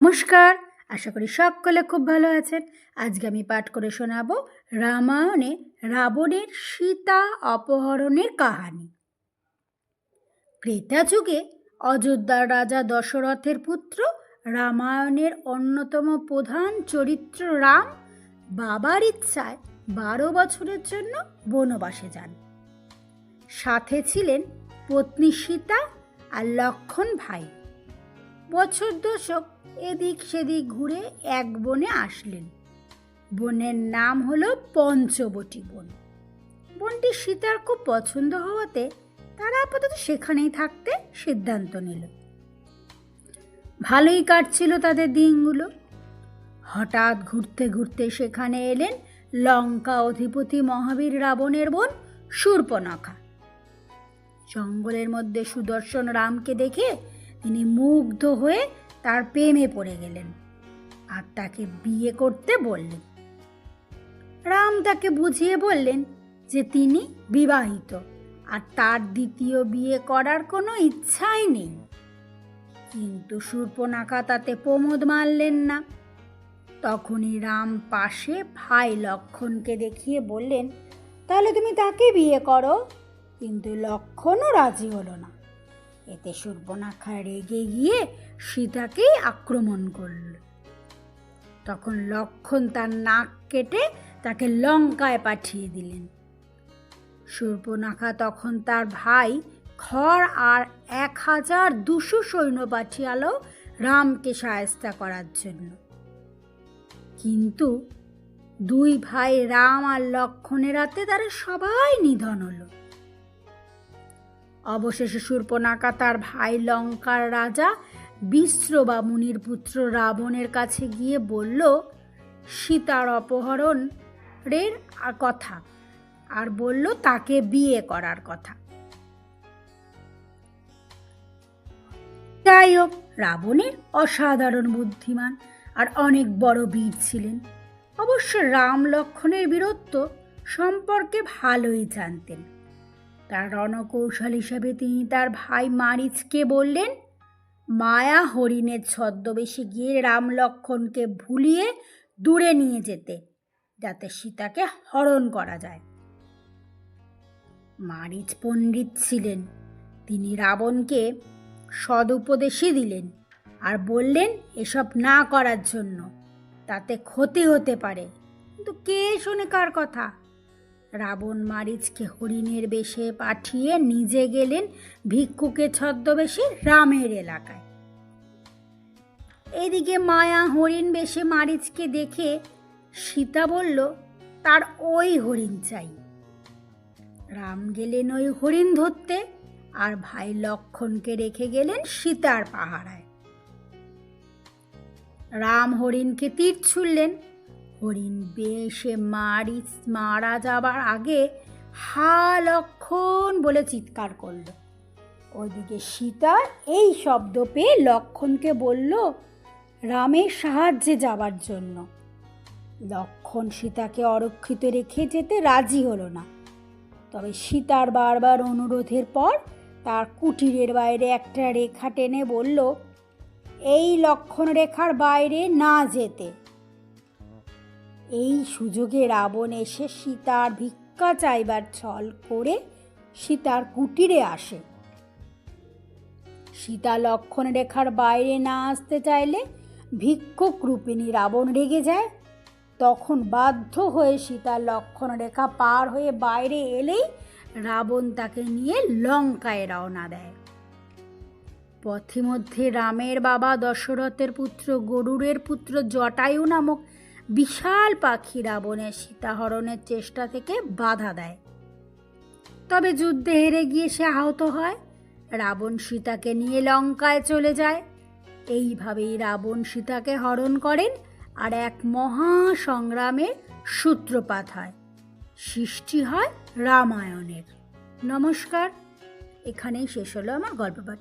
নমস্কার, আশা করি সকলে খুব ভালো আছেন। আজকে আমি পাঠ করে শোনাবো রামায়ণে রাবণের সীতা অপহরণের কাহানি। ক্রেতা যুগে অযোধ্যার রাজা দশরথের পুত্র রামায়ণের অন্যতম প্রধান চরিত্র রাম বাবার ইচ্ছায় বারো বছরের জন্য বনবাসে যান। সাথে ছিলেন পত্নী সীতা আর লক্ষণ ভাই। বছর দশক এদিক সেদিক ঘুরে এক বনে আসলেন। বনের নাম হলো পঞ্চবটি বন। বনটি সীতার খুব পছন্দ হওয়াতে তারা আপাতত সেখানেই থাকতে সিদ্ধান্ত নিল। ভালোই কাটছিল তাদের দিনগুলো। হঠাৎ ঘুরতে ঘুরতে সেখানে এলেন লঙ্কা অধিপতি মহাবীর রাবণের বোন শূর্পনখা জঙ্গলের মধ্যে সুদর্শন রামকে দেখে তিনি মুগ্ধ হয়ে তার প্রেমে পড়ে গেলেন। আর তাকে বিয়ে করতে বললেন। রাম তাকে বুঝিয়ে বললেন যে তিনি বিবাহিত, আর তার দ্বিতীয় বিয়ে করার কোনো ইচ্ছাই নেই। কিন্তু সূর্পনাখা তাতে প্রমোদ মানলেন না। তখনই রাম পাশে ভাই লক্ষণকে দেখিয়ে বললেন, তাহলে তুমি তাকে বিয়ে করো। কিন্তু লক্ষণও রাজি হলো না। এতে সূর্পনাখা রেগে গিয়ে সীতাকেই আক্রমণ করল। তখন লক্ষণ তার নাক কেটে তাকে লঙ্কায় পাঠিয়ে দিলেন। সূর্পনাখা তখন তার ভাই খড় আর এক হাজার দুশো সৈন্য পাঠিয়ালো রামকে সায়স্তা করার জন্য। কিন্তু দুই ভাই রাম আর লক্ষণের হাতে তারা সবাই নিধন হলো। অবশেষে সূর্পনাখা তার ভাই লঙ্কার রাজা বিশ্র বা মুনির পুত্র রাবণের কাছে গিয়ে বলল, সীতার অপহরণের কথা। আর বলল, তাকে বিয়ে করার কথা। যাই হোক, রাবণের অসাধারণ বুদ্ধিমান আর অনেক বড় বীর ছিলেন। অবশ্য রাম লক্ষণের বীরত্ব সম্পর্কে ভালোই জানতেন। তার রণকৌশল হিসাবে তিনি তার ভাই মারিচকে বললেন, মায়া হরিণের ছদ্মবেশে গিয়ে রাম লক্ষণকে ভুলিয়ে দূরে নিয়ে যেতে, যাতে সীতাকে হরণ করা যায়। মারিচ পণ্ডিত ছিলেন। তিনি রাবণকে সদুপদেশই দিলেন আর বললেন, এসব না করার জন্য, তাতে ক্ষতি হতে পারে। কিন্তু কে শোনে কার কথা? রাবণ মারিচকে হরিণের বেশে পাঠিয়ে নিজে গেলেন ভিক্ষুকে ছদ্মবেশে রামের এলাকায়। এদিকে মায়া হরিণ বেশে মারিচকে দেখে সীতা বলল, তার ওই হরিণ চাই। রাম গেলেন ওই হরিণ ধরতে, আর ভাই লক্ষণকে রেখে গেলেন সীতার পাহারায়। রাম হরিণকে তীর ছুড়লেন হরিণ বেশে মারি, মারা যাবার আগে হা লক্ষণ বলে চিৎকার করল। ওইদিকে সীতা এই শব্দ পেয়ে লক্ষণকে বলল, রামের সাহায্যে যাবার জন্য। লক্ষণ সীতাকে অরক্ষিত রেখে যেতে রাজি হলো না। তবে সীতার বারবার অনুরোধের পর তার কুটিরের বাইরে একটা রেখা টেনে বলল, এই লক্ষণ রেখার বাইরে না যেতে। এই সুযোগে রাবণ এসে সীতার ভিক্ষা চাইবার ছল করে সীতার কুটিরে আসে। সীতা লক্ষণ রেখার বাইরে না আসতে চাইলে ভিক্ষুক রূপিণী রাবণ রেগে যায়। তখন বাধ্য হয়ে সীতা লক্ষণ রেখা পার হয়ে বাইরে এলেই রাবণ তাকে নিয়ে লঙ্কায় রওনা দেয়। পথিমধ্যে রামের বাবা দশরথের পুত্র গরুরের পুত্র জটায়ু নামক বিশাল পাখি রাবণের সীতাহরণের চেষ্টা থেকে বাধা দেয়। তবে যুদ্ধে হেরে গিয়ে সে আহত হয়। রাবণ সীতাকে নিয়ে লঙ্কায় চলে যায়। এইভাবেই রাবণ সীতাকে হরণ করেন আর এক মহা সংগ্রামের সূত্রপাত হয়। সৃষ্টি হয় রামায়ণের। নমস্কার। এখানেই শেষ হলো আমার গল্প পাঠ